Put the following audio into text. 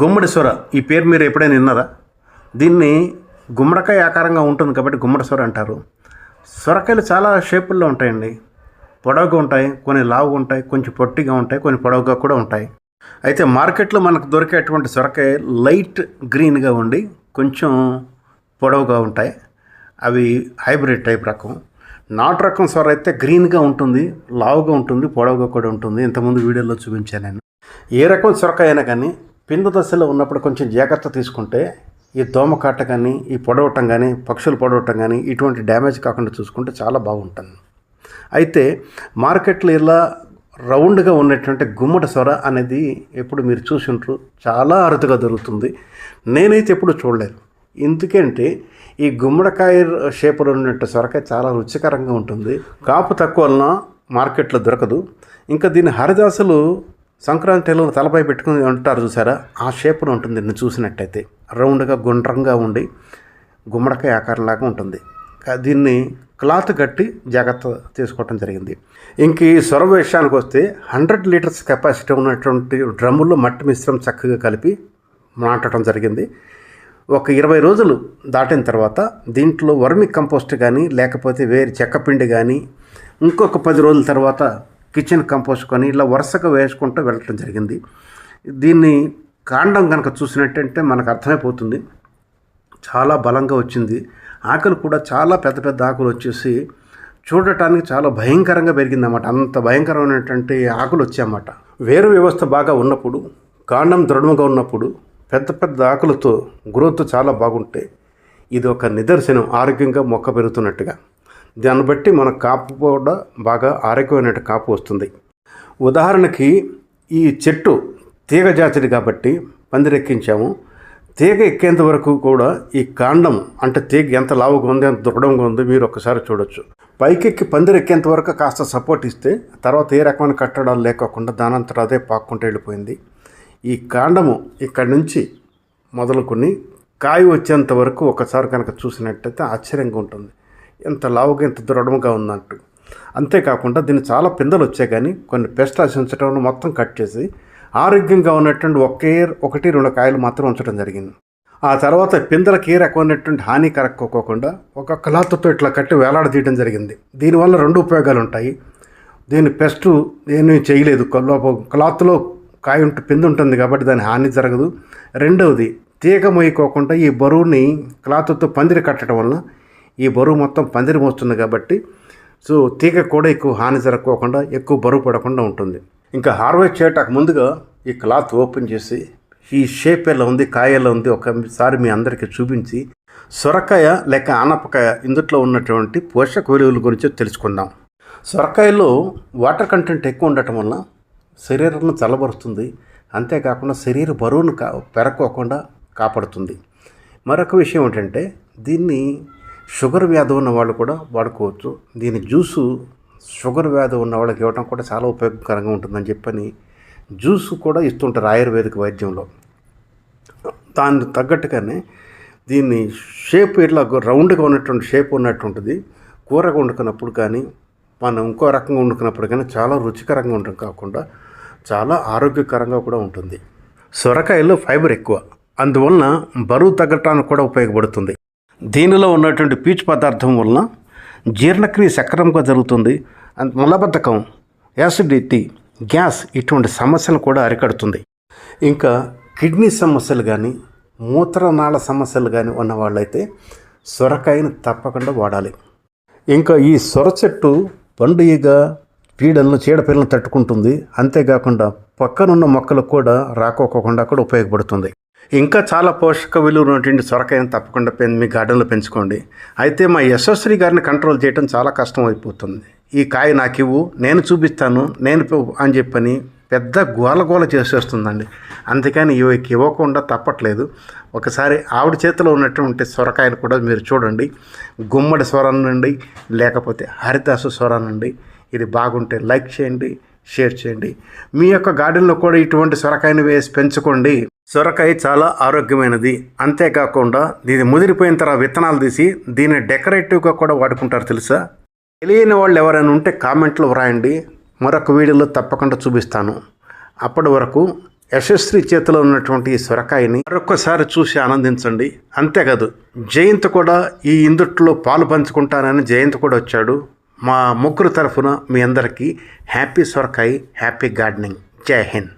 గుమ్మడి సొర. ఈ పేరు మీరు ఎప్పుడైనా విన్నారా? దీన్ని గుమ్మడికాయ ఆకారంగా ఉంటుంది కాబట్టి గుమ్మడి సొర అంటారు. సొరకాయలు చాలా షేపుల్లో ఉంటాయండి. పొడవుగా ఉంటాయి కొన్ని లావుగా ఉంటాయి కొంచెం పొట్టిగా ఉంటాయి కొన్ని పొడవుగా కూడా ఉంటాయి. అయితే మార్కెట్లో మనకు దొరికేటువంటి సొరకాయ లైట్ గ్రీన్గా ఉండి కొంచెం పొడవుగా ఉంటాయి. అవి హైబ్రిడ్ టైప్ రకం. నాటు రకం సొర అయితే గ్రీన్గా ఉంటుంది లావుగా ఉంటుంది పొడవుగా కూడా ఉంటుంది. ఇంతకుముందు వీడియోలో చూపించాను నేను. ఏ రకం సొరకాయ అయినా కానీ పిందు దశలో ఉన్నప్పుడు కొంచెం జాగ్రత్త తీసుకుంటే ఈ దోమకాట కానీ ఈ పొడవటం కానీ పక్షులు పొడవటం కానీ ఇటువంటి డ్యామేజ్ కాకుండా చూసుకుంటే చాలా బాగుంటుంది. అయితే మార్కెట్లో ఇలా రౌండ్గా ఉన్నటువంటి గుమ్మడి సొర అనేది ఎప్పుడు మీరు చూసింటారు చాలా అరుదుగా దొరుకుతుంది. నేనైతే ఎప్పుడు చూడలేదు. ఎందుకంటే ఈ గుమ్మడికాయ షేపులో ఉన్నట్టు సొరకాయ చాలా రుచికరంగా ఉంటుంది. కాపు తక్కువ వలన మార్కెట్లో దొరకదు. ఇంకా దీని హరిదాసులు సంక్రాంతిలో తలపై పెట్టుకుని ఉంటారు చూసారా? ఆ షేప్లో ఉంటుంది దీన్ని చూసినట్టయితే. రౌండ్గా గుండ్రంగా ఉండి గుమ్మడికాయ ఆకారంలాగా ఉంటుంది. దీన్ని క్లాత్ కట్టి జాగ్రత్త తీసుకోవటం జరిగింది. ఇంక ఈ సొరవ విషయానికి వస్తే హండ్రెడ్ లీటర్స్ కెపాసిటీ ఉన్నటువంటి డ్రమ్ముల్లో మట్టి మిశ్రమం చక్కగా కలిపి నాటడం జరిగింది. ఒక ఇరవై రోజులు దాటిన తర్వాత దీంట్లో వర్మి కంపోస్ట్ కానీ లేకపోతే వేరే చెక్కపిండి కానీ ఇంకొక పది రోజుల తర్వాత కిచెన్ కంపోస్ట్ కానీ ఇలా వరుసగా వేసుకుంటూ వెళ్ళటం జరిగింది. దీన్ని కాండం కనుక చూసినట్టంటే మనకు అర్థమైపోతుంది. చాలా బలంగా వచ్చింది. ఆకులు కూడా చాలా పెద్ద పెద్ద ఆకులు వచ్చేసి చూడటానికి చాలా భయంకరంగా పెరిగిందన్నమాట. అంత భయంకరమైనటువంటి ఆకులు వచ్చాయన్నమాట. వేరు వ్యవస్థ బాగా ఉన్నప్పుడు కాండం దృఢంగా ఉన్నప్పుడు పెద్ద పెద్ద ఆకులతో గ్రోత్ చాలా బాగుంటే ఇది ఒక నిదర్శనం ఆరోగ్యంగా మొక్క పెరుగుతున్నట్టుగా. దాన్ని బట్టి మన కాపు కూడా బాగా ఆరోగ్యమైనట్టు కాపు వస్తుంది. ఉదాహరణకి ఈ చెట్టు తీగ జాతిది కాబట్టి పందిరెక్కించాము. తీగ ఎక్కేంత వరకు కూడా ఈ కాండం అంటే తీగ ఎంత లావుగా ఉంది ఎంత దృఢంగా ఉంది మీరు ఒకసారి చూడొచ్చు. పైకెక్కి పందిరెక్కేంత వరకు కాస్త సపోర్ట్ ఇస్తే తర్వాత ఏ రకమైన కట్టడాలు లేకోకుండా దానంతట అదే పాక్కుంటూ వెళ్ళిపోయింది. ఈ కాండము ఇక్కడి నుంచి మొదలుకొని కాయ వచ్చేంత వరకు ఒకసారి కనుక చూసినట్టయితే ఆశ్చర్యంగా ఉంటుంది. ఎంత లావుగా ఇంత దృఢంగా ఉందంటూ. అంతేకాకుండా దీన్ని చాలా పిందెలు వచ్చాయి కానీ కొన్ని పెస్ట్ ఆశించడం మొత్తం కట్ చేసి ఆరోగ్యంగా ఉన్నటువంటి ఒకే ఒకటి రెండు కాయలు మాత్రం ఉంచడం జరిగింది. ఆ తర్వాత పిందెలకి ఏ రకమైనటువంటి హాని కరక్కోకుండా ఒక క్లాత్తో ఇట్లా కట్టి వేలాడదీయడం జరిగింది. దీనివల్ల రెండు ఉపయోగాలు ఉంటాయి దీని పెస్ట్ నేను చేయలేదు. క్లాత్లో కాయ ఉంటే పిండి ఉంటుంది కాబట్టి దాని హాని జరగదు. రెండవది తీగ మోయకోకుండా ఈ బరువుని క్లాత్తో పందిరి కట్టడం వలన ఈ బరువు మొత్తం పందిరి మోస్తుంది కాబట్టి సో తీగ కూడా ఎక్కువ హాని జరగకోకుండా ఎక్కువ బరువు పడకుండా ఉంటుంది. ఇంకా హార్వెస్ట్ చేయటానికి ముందుగా ఈ క్లాత్ ఓపెన్ చేసి ఈ షేప్ ఎలా ఉంది కాయ ఎలా ఉంది ఒకసారి మీ అందరికీ చూపించి సొరకాయ లేక ఆనపకాయ ఇందుట్లో ఉన్నటువంటి పోషక విలువల గురించి తెలుసుకుందాం. సొరకాయలో వాటర్ కంటెంట్ ఎక్కువ ఉండటం వల్ల శరీరాన్ని చల్లబరుస్తుంది. అంతేకాకుండా శరీర బరువును కా పెరగకోకుండా కాపాడుతుంది. మరొక విషయం ఏంటంటే దీన్ని షుగర్ వ్యాధి ఉన్న వాళ్ళు కూడా వాడుకోవచ్చు. దీని జ్యూసు షుగర్ వ్యాధి ఉన్న వాళ్ళకి ఇవ్వడం కూడా చాలా ఉపయోగకరంగా ఉంటుందని చెప్పని జ్యూస్ కూడా ఇస్తుంటారు ఆయుర్వేదిక వైద్యంలో. దాన్ని తగ్గట్టుగానే దీన్ని షేప్ ఇట్లా రౌండ్గా ఉన్నటువంటి షేప్ ఉన్నట్టుంటుంది కూరగా వండుకున్నప్పుడు కానీ మనం ఇంకో రకంగా వండుకున్నప్పుడు కానీ చాలా రుచికరంగా ఉండడం కాకుండా చాలా ఆరోగ్యకరంగా కూడా ఉంటుంది. సొరకాయలో ఫైబర్ ఎక్కువ. అందువలన బరువు తగ్గటానికి కూడా ఉపయోగపడుతుంది. దీనిలో ఉన్నటువంటి పీచు పదార్థం వలన జీర్ణక్రియ సక్రమంగా జరుగుతుంది. అండ్ మలబద్ధకం యాసిడిటీ గ్యాస్ ఇటువంటి సమస్యలు కూడా అరికడుతుంది. ఇంకా కిడ్నీ సమస్యలు కానీ మూత్రనాళ సమస్యలు కానీ ఉన్న వాళ్ళైతే సొరకాయను తప్పకుండా వాడాలి. ఇంకా ఈ సొర చెట్టు పండుగ పీడలను చీడపీడలను తట్టుకుంటుంది. అంతేకాకుండా పక్కనున్న మొక్కలకు కూడా రాకోకుండా కూడా ఉపయోగపడుతుంది. ఇంకా చాలా పోషక విలువ ఉన్నటువంటి సొరకాయను తప్పకుండా పెన్ మీ గార్డెన్లో పెంచుకోండి. అయితే మా యశస్వి గారిని కంట్రోల్ చేయడం చాలా కష్టం అయిపోతుంది. ఈ కాయ నాకు ఇవ్వు నేను చూపిస్తాను నేను అని చెప్పని పెద్ద గోల గోల చేసేస్తుందండి. అందుకని ఇవికి ఇవ్వకుండా తప్పట్లేదు. ఒకసారి ఆవిడ చేతిలో ఉన్నటువంటి సొరకాయలు కూడా మీరు చూడండి. గుమ్మడి స్వరం నుండి లేకపోతే హరిదాసు స్వరం నుండి ఇది బాగుంటే లైక్ చేయండి. షేర్ చేయండి. మీ యొక్క గార్డెన్లో కూడా ఇటువంటి సొరకాయని వేసి పెంచుకోండి. సొరకాయ చాలా ఆరోగ్యమైనది. అంతేకాకుండా దీని ముదిరిపోయిన తర్వాత విత్తనాలు తీసి దీన్ని డెకరేటివ్గా కూడా వాడుకుంటారు తెలుసా? తెలియని వాళ్ళు ఎవరైనా ఉంటే కామెంట్లో వ్రాయండి. మరొక వీడియోలో తప్పకుండా చూపిస్తాను. అప్పటి వరకు యశస్వి చేతిలో ఉన్నటువంటి ఈ సొరకాయని మరొకసారి చూసి ఆనందించండి. అంతేకాదు జయంత్ కూడా ఈ ఇందుట్లో పాలు పంచుకుంటానని జయంత్ కూడా వచ్చాడు. మా ముగ్గురు తరఫున మీ అందరికీ హ్యాపీ సొరకాయ హ్యాపీ గార్డెనింగ్. జై హింద్.